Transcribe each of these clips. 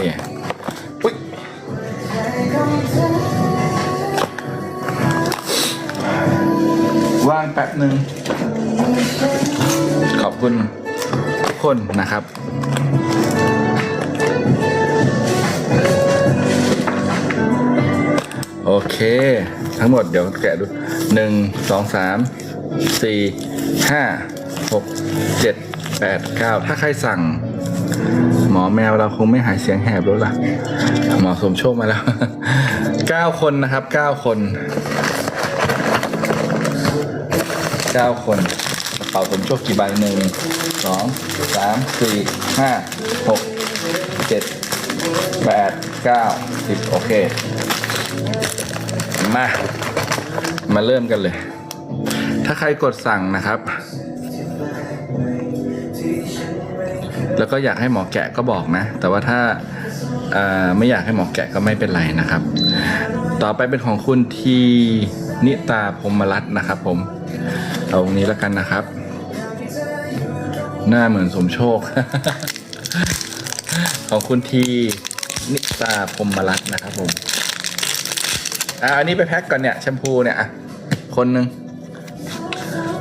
อุ้ยว่างแป๊บหนึ่งขอบคุณทุกคนนะครับโอเค ทั้งหมดเดี๋ยวแกะดูหนึ่งสองสามสี่ห้าหกเจ็ดแปดเก้าถ้าใครสั่ง หมอแมวเราคงไม่หายเสียงแหบแล้วล่ะ หมอสมโชคมาแล้วเก้าคนนะครับเก้าคนเก้าคนกระเป๋าสมโชคกี่ใบหนึ่งสองสามสี่ห้าหกเจ็ดแปดเก้าสิบโอเค มา มาเริ่มกันเลย ถ้าใครกดสั่งนะครับ แล้วก็อยากให้หมอแกะก็บอกนะ แต่ว่าถ้าไม่อยากให้หมอแกะก็ไม่เป็นไรนะครับ ต่อไปเป็นของคุณทีนิตาพรมรัตน์นะครับ ผมเอาตรงนี้แล้วกันนะครับ หน้าเหมือนสมโชค ของคุณทีนิตาพรมรัตน์นะครับผมอะอันนี้ไปแพ็คก่อนเนี่ยแชมพูเนี่ยอะคนหนึ่ง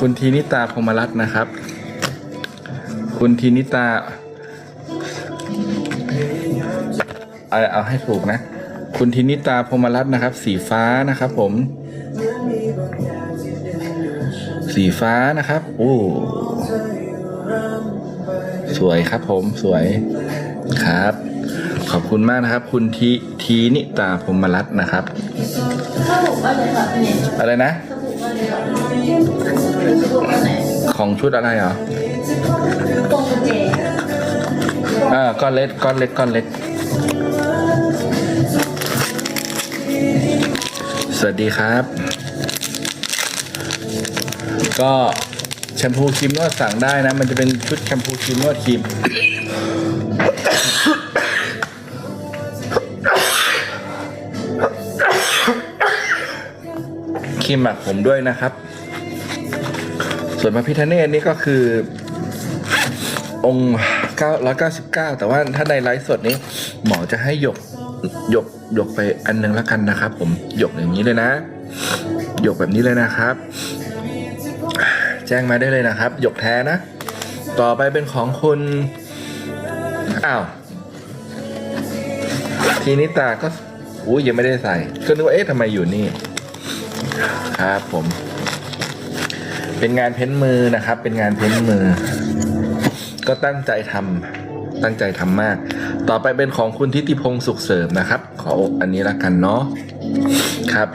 คุณทีนิตาพรมรัตน์นะครับ คุณทีนิตา เอาเอาให้ถูกนะ คุณทีนิตาพรมรัตน์นะครับ สีฟ้านะครับผม สีฟ้านะครับโอ้สวยครับผมสวยครับ ขอบคุณมากนะครับ คุณทีทีนิตาพรมรัตน์นะครับถ้าบุกว่าเลยแบบนี้อะไรนะถ้าบุกว่าเลยแบบนี้ของชุดอะไรเหรออ่าก้อนเล็กก้อนเล็กก้อนเล็ก สวัสดีครับ ก็แชมพูครีมนวดสั่งได้นะ มันจะเป็นชุดแชมพูครีมนวดครีมครีมหมักผมด้วยนะครับ ส่วนพระพิธเนศนี่ก็คือ องค์999 แต่ว่าถ้าในไลฟ์สดนี้ หมอจะให้หยก หยกหยกไปอันหนึงแล้วกันนะครับ ผมหยกอย่างนี้เลยนะหยกแบบนี้เลยนะครับ แจ้งมาได้เลยนะครับหยกแท้นะ ต่อไปเป็นของคุณอ้าวทีนี้ตาก็อุ้ยยังไม่ได้ใส่ก็นึกว่าเอ๊ะทำไมอยู่นี่ ครับผม เป็นงานเพ้นมือนะครับ เป็นงานเพ้นมือ ก็ตั้งใจทำ ตั้งใจทำมาก ต่อไปเป็นของคุณทิติพงศ์สุขเสริมนะครับ ขออันนี้ละกันเนาะครับ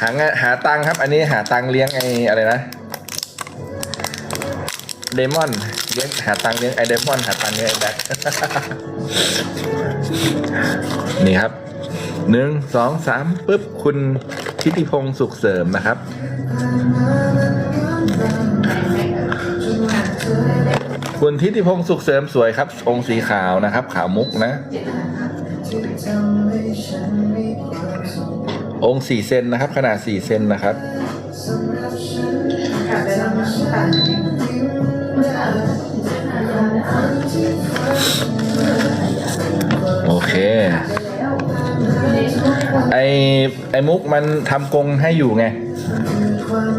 หางานหาตังครับ อันนี้หาตังเลี้ยงไออะไรนะเดมอนเลี้ยงหาตังเลี้ยงไอเดมอนหาตังเลี้ยงไอแบ็คนี่ครับหนึ่งสองสามปุ๊บคุณทิติพงศ์สุขเสริมนะครับ คุณทิติพงศ์สุขเสริมสวยครับองค์สีขาวนะครับ ขาวมุกนะ องค์สี่เซนนะครับ ขนาดสี่เซนนะครับโอเค ไอไอมุกมันทำกรงให้อยู่ไง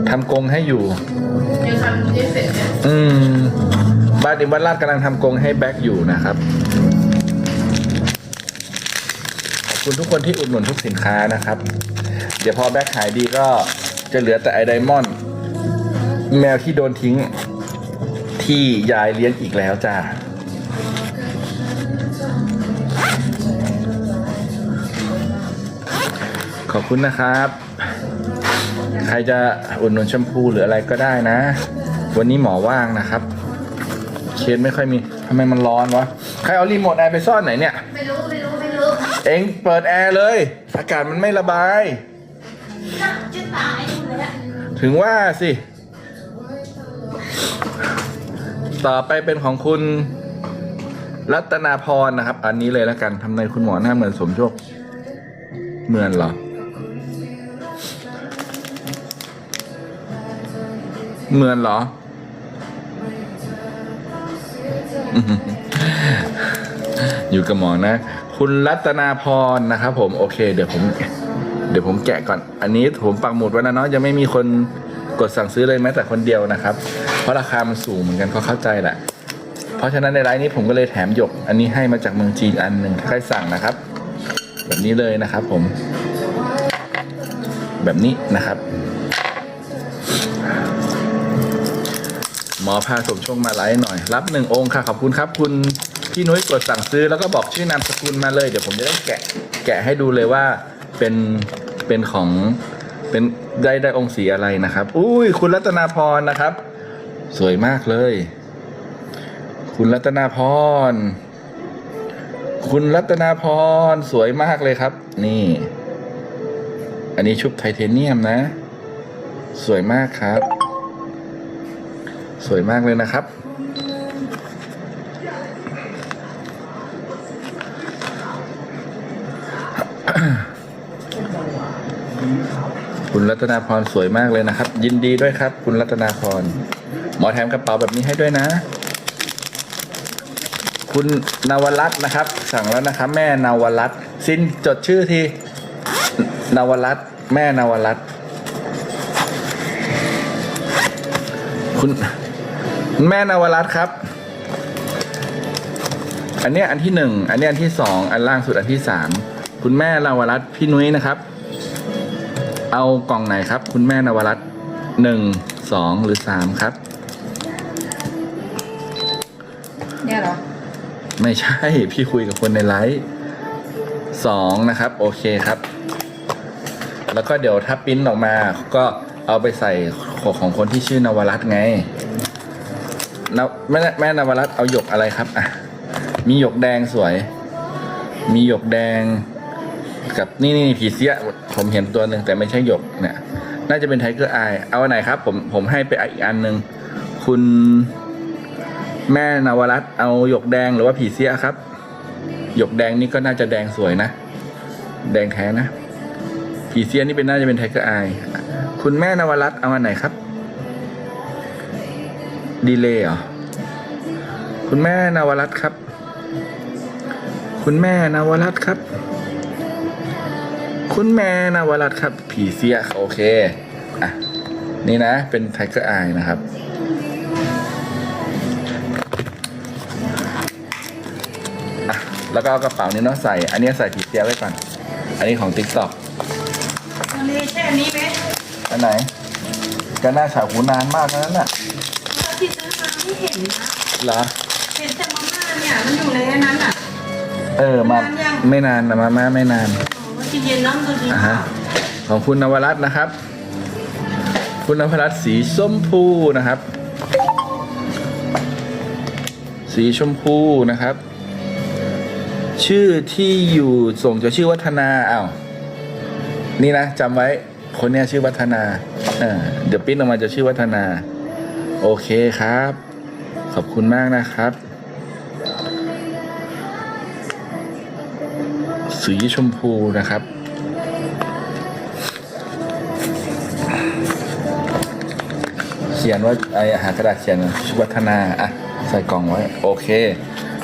ทำกรงให้อยู่ ที่เสร็จเนี่ยอืมบ้านอิมวัดลาดกำลังทำกรงให้แบ็คอยู่นะครับ ขอบคุณทุกคนที่อุดหนุนทุกสินค้านะครับ เดี๋ยวพอแบ็คหายดีก็จะเหลือแต่ไอไดมอนด์แมวที่โดนทิ้ง ที่ยายเลี้ยงอีกแล้วจ้าขอบคุณนะครับ ใครจะอุดหนุนแชมพูหรืออะไรก็ได้นะ วันนี้หมอว่างนะครับ เคสไม่ค่อยมีทำไมมันร้อนวะ ใครเอารีโมทแอร์ไปซ่อนไหนเนี่ย ไม่รู้ไม่รู้ไม่รู้เองเปิดแอร์เลย อากาศมันไม่ระบาย จะตายเลยอะถึงว่าสิ ต่อไปเป็นของคุณ รัตนาพรนะครับ อันนี้เลยแล้วกันทำในคุณหมอหน้าเหมือนสมโชคเหมือนเหรอ เหมือนเหรอ อยู่กับหมอนะ คุณรัตนาพรนะครับผมโอเค เดี๋ยวผม เดี๋ยวผมแกะก่อน อันนี้ผมปักหมุดไว้แล้วเนาะยังไม่มีคนกดสั่งซื้อเลยแม้แต่คนเดียวนะครับ เพราะราคามันสูงเหมือนกันก็เข้าใจแหละ เพราะฉะนั้นในไลน์นี้ผมก็เลยแถมหยก อันนี้ให้มาจากเมืองจีนอันหนึ่งใครสั่งนะครับ แบบนี้เลยนะครับผม แบบนี้นะครับ อพาสมชงมาไลฟ์หน่อย รับหนึ่งองค์ค่ะ ขอบคุณครับ คุณพี่นุ้ยกดสั่งซื้อแล้วก็บอกชื่อนามสกุลมาเลย เดี๋ยวผมจะได้แกะแกะให้ดูเลยว่าเป็นเป็นของเป็นได้ได้องค์สีอะไรนะครับ อุ้ยคุณรัตนาพรนะครับ สวยมากเลย คุณรัตนาพร คุณรัตนาพรสวยมากเลยครับ นี่ อันนี้ชุบไทเทเนียมนะ สวยมากครับ สวยมากเลยนะครับ คุณรัตนาพรสวยมากเลยนะครับ ยินดีด้วยครับ คุณรัตนาพร หมอแถมกระเป๋าแบบนี้ให้ด้วยนะ คุณนวรัตน์นะครับ สั่งแล้วนะครับ แม่นวรัตน์ซินจดชื่อทีนวรัตน์แม่นวรัตน์คุณคุณ แม่นวรัตน์ครับ อันเนี้ยอันที่หนึ่งอันเนี้ยอันที่สองอันล่างสุดอันที่สามคุณแม่นวรัตน์พี่นุ้ยนะครับ เอากล่องไหนครับ คุณแม่นวรัตน์หนึ่งสองหรือสามครับ เนี่ยเหรอ ไม่ใช่ พี่คุยกับคนในไลฟ์สองนะครับ โอเคครับ แล้วก็เดี๋ยวถ้าปริ้นออกมาก็เอาไปใส่ของของคนที่ชื่อนวรัตน์ไง นแม่แม่นวรัตเอาหยกอะไรครับอะมีหยกแดงสวย มีหยกแดง กับนี่นี่ผีเสียผมเห็นตัวหนึ่งแต่ไม่ใช่หยกเนี่ย น่าจะเป็นไทเกอร์อายเอาอันไหนครับ ผมผมให้ไปอีกอันหนึ่งคุณแม่นวรัตเอาหยกแดงหรือว่าผีเสียครับ หยกแดงนี่ก็น่าจะแดงสวยนะ แดงแท้นะผีเสียนี่เป็นน่าจะเป็นไทเกอร์อายคุณแม่นวรัตเอาอันไหนครับ ดีเลยเหรอ คุณแม่นวรัตน์ครับ คุณแม่นวรัตน์ครับ คุณแม่นวรัตน์ครับ ผีเสียโอเค อะ นี่นะ เป็นไทเกอร์อายนะครับแล้วก็เอากระเป๋านี้เนาะใส่ อันนี้ใส่ผีเสียไว้ก่อน อันนี้ของติ๊กต็อกมันมีใช่อันนี้ไหมอันไหนก็น่าฉาหูนานมากแล้วนั่นน่ะที่ ซื้อมาไม่เห็นนะเหรอเห็นแต่มาม่าเนี่ยมันอยู่ในอันนั้นอะ เออมานานยัง ไม่นานนะมาม่าไม่นาน อ๋อว่าจะเย็นน้ำตัวนี้อะฮะของคุณนวรัตน์นะครับ คุณนวรัตน์สีส้มพูนะครับ สีชมพูนะครับ ชื่อที่อยู่ส่งจะชื่อวัฒนาอ้าวนี่นะจำไว้คนเนี้ยชื่อวัฒนาเออเดี๋ยวปริ้นออกมาจะชื่อวัฒนา โอเคครับ ขอบคุณมากนะครับสีชมพูนะครับ เขียนว่าไออาหารกระดาษเขียนชื่อวัฒนาอะใส่กล่องไว้ โอเค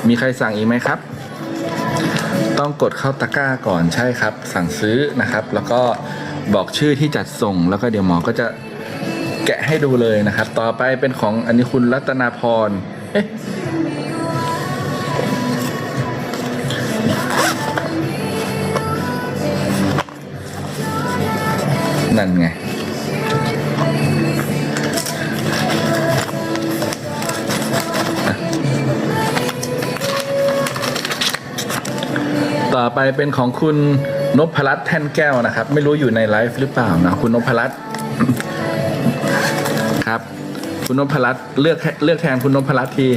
มีใครสั่งอีกไหมครับ ต้องกดเข้าตะกร้าก่อนใช่ครับ สั่งซื้อนะครับ แล้วก็บอกชื่อที่จัดส่งแล้วก็เดี๋ยวหมอก็จะ แกะให้ดูเลยนะครับ ต่อไปเป็นของอันนี้คุณรัตนาพรเอ๊ะนั่นไง ต่อไปเป็นของคุณนพรัตแท่นแก้วนะครับ ไม่รู้อยู่ในไลฟ์หรือเปล่านะ คุณนพรัตน์ครับ คุณนพรัตน์เลือกเลือกแทนคุณนพรัตน์ที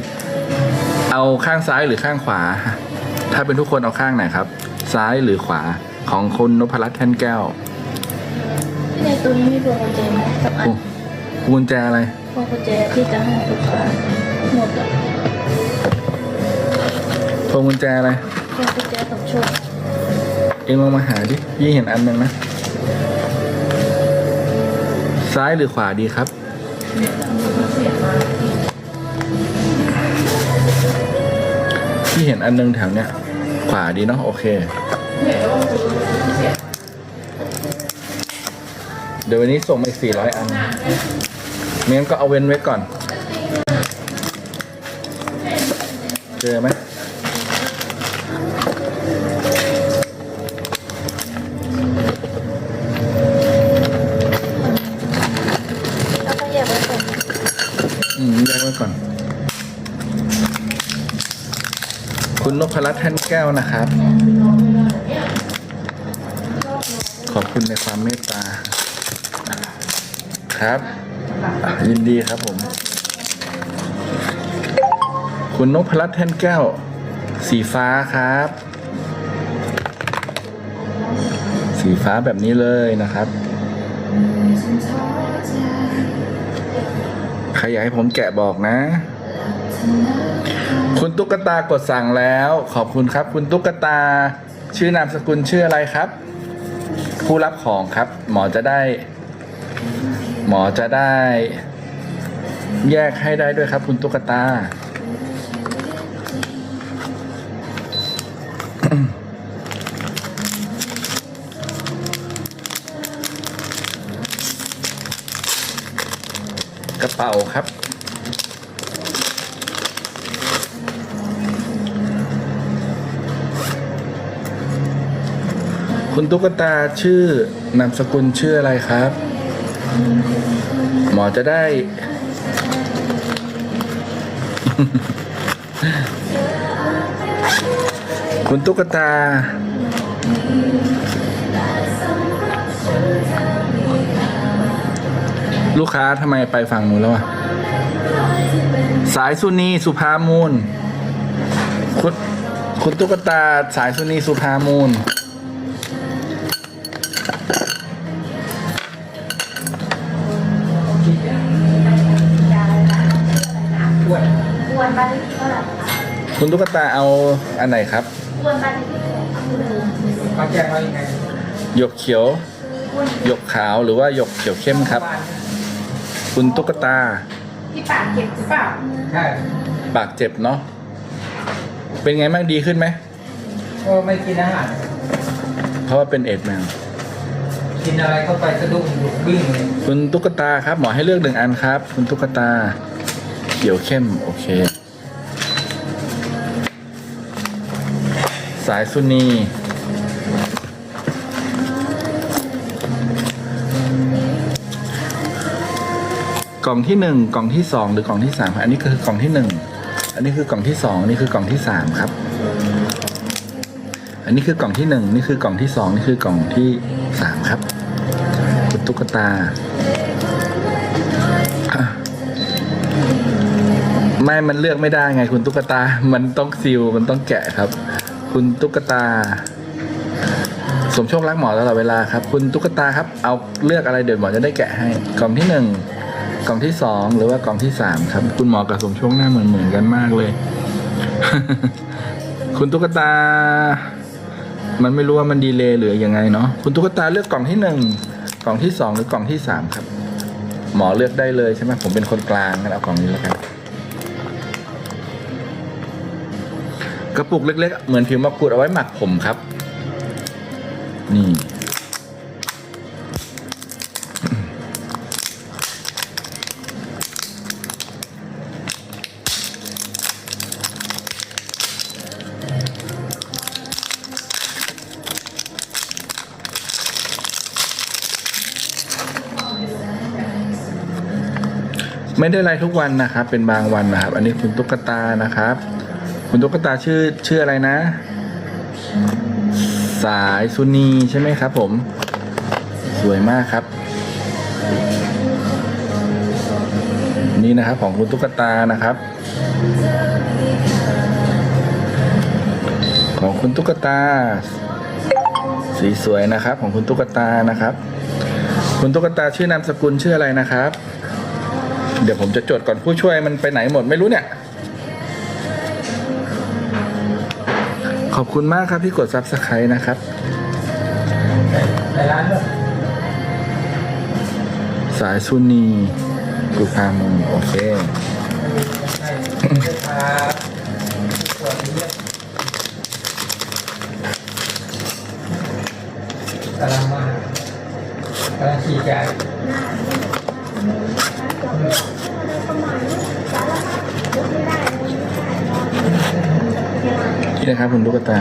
เอาข้างซ้ายหรือข้างขวา ถ้าเป็นทุกคนเอาข้างไหนครับ ซ้ายหรือขวาของคุณนพรัตน์แท่นแก้วในตัวนี้มีพวงกุญแจไหมสักอันโอ้กุญแจอะไรพวงกุญแจที่จะให้ลูกค้าหมดอะพวงกุญแจอะไรพวงกุญแจสมโชคเองลองมาหาดิยี่เห็นอันหนึ่งนะ ซ้ายหรือขวาดีครับ พี่เห็นอันนึงแถวเนี้ย ขวาดีเนาะโอเค เดี๋ยววันนี้ส่งไปสี่ร้อยอันเงั้นก็เอาเว้นไว้ก่อน เจอไหมแล้วก็แยกไว้ก่อนอืมแยกไว้ก่อน คุณนพรัตน์แท่นแก้วนะครับ ขอบคุณในความเมตตา ครับ ยินดีครับผม คุณนพรัตน์แท่นแก้ว สีฟ้าครับ สีฟ้าแบบนี้เลยนะครับใครอยากให้ผมแกะบอกนะ คุณตุ๊กตากดสั่งแล้ว ขอบคุณครับ คุณตุ๊กตา ชื่อนามสกุลชื่ออะไรครับ ผู้รับของครับ หมอจะได้ หมอจะได้ แยกให้ได้ด้วยครับ คุณตุ๊กตากระเป๋าครับ คุณตุ๊กตาชื่อนามสกุลชื่ออะไรครับ หมอจะได้ คุณตุ๊กตา ลูกค้าทำไมไปฝั่งนู้นแล้วอะสายสุนีสุภามูล คุณคุณตุ๊กตาสายสุนีสุภามูล คะคุณตุ๊กตาเอาอันไหนครับอ้วนบ้านเลขที่เท่าไหร่คะเขาแจ้งว่ายังไงหยกเขียว หยกขาวหรือว่าหยกเขียวเข้มครับ คุณตุ๊กตา ที่ปากเก็บหรือเปล่าใช่ปากเจ็บเนาะเป็นไงบ้างดีขึ้นไหมก็ไม่กินอาหาร เพราะว่าเป็นเอดส์แมวกินอะไรเข้าไปสะดุ้งหยุดวิ่งเลยคุณตุ๊กตาครับ หมอให้เลือกหนึ่งอันครับ คุณตุ๊กตา เขียวเข้ม โอเค สายสุนีกล่องที่หนึ่งกล่องที่สองหรือกล่องที่สามอันนี้คือกล่องที่หนึ่งอันนี้คือกล่องที่สองนนี้คือกล่องที่สามครับ อันนี้คือกล่องที่หนึ่งนี่คือกล่องที่สองนี่คือกล่องที่สามครับคุณตุ๊กตา ไม่มันเลือกไม่ได้ไงคุณตุ๊กตา มันต้องซิลมันต้องแกะครับ คุณตุ๊กตา สมโชครักหมอตลอดเวลาครับ คุณตุ๊กตาครับ เอาเลือกอะไรเดี๋ยวหมอจะได้แกะให้ กล่องที่หนึ่งกล่องที่สองหรือว่ากล่องที่สามครับ คุณหมอกับสมโชคหน้าเหมือนเหมือนกันมากเลย คุณตุ๊กตา มันไม่รู้ว่ามันดีเลย์หรือยังไงเนาะคุณตุ๊กตาเลือกกล่องที่หนึ่งกล่องที่สองหรือกล่องที่สามครับ หมอเลือกได้เลยใช่ไหมผมเป็นคนกลางงั้นเอากล่องนี้แล้วกัน กระปุกเล็กๆ เหมือนผิวมะกรูดเอาไว้หมักผมครับ นี่ ไม่ได้ไลฟ์ทุกวันนะครับ เป็นบางวันนะครับ อันนี้คุณตุ๊กตานะครับ คุณตุ๊กตาชื่อชื่ออะไรนะ สายซุนีใช่ไหมครับผม สวยมากครับ นี่นะครับของคุณตุ๊กตานะครับ ของคุณตุ๊กตา สีสวยนะครับ ของคุณตุ๊กตานะครับ คุณตุ๊กตาชื่อนามสกุลชื่ออะไรนะครับ เดี๋ยวผมจะจดก่อนผู้ช่วยมันไปไหนหมดไม่รู้เนี่ย ขอบคุณมากครับที่กดซับสไครต์นะครับสายซุนีกุพามุนโอเคกำลังมากำลังขี่ใจ นะครับคุณลูกตา